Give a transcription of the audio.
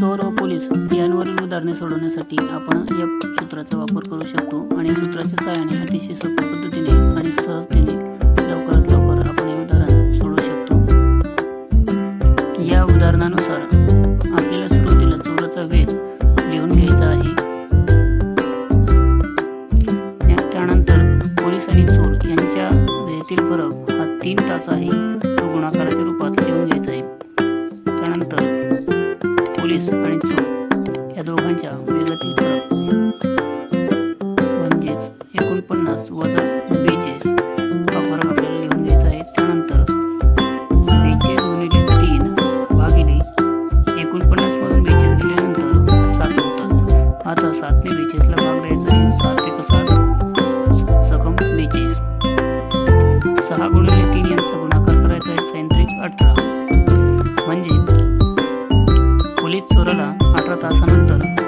चोर व पोलीस यांवरील उदाहरणे सोडवण्यासाठी आपण या सूत्राचा वापर करू शकतो आणि या सूत्राच्या सहाय्याने अतिशय सोप्या पद्धतीने आणि सहजतेने लवकरात लवकर आपण हे उदाहरण सोडवू शकतो. या उदाहरणानुसार आपल्याला सुरुवातीला चोराचा वेध लिहून घ्यायचा आहे. त्यानंतर पोलीस आणि चोर यांच्या वेळेतील फरक हा तीन तास आहे. तो गुणाकाराच्या रूपात लिहून पोलीस आणि चोर या दोघांच्या वेगातील फरक म्हणजेच एकोणपन्नास वजा बेचाळीस हा फरक आपल्याला लिहून घ्यायचा आहे. त्यानंतर बेचाळीस गुणिले तीन भागिले एकोणपन्नास मधून बेचाळीस दिल्यानंतर सात होतात आता सातने बेचाळीसला भाग द्यायचा आहे. सात एक सात. सकम बेचाळीस. सहा गुणिले तीन यांचा गुणाकार करायचा आहे. सैंत्रिक अठरा. म्हणजे पोलीस चोराला अठरा तासानंतर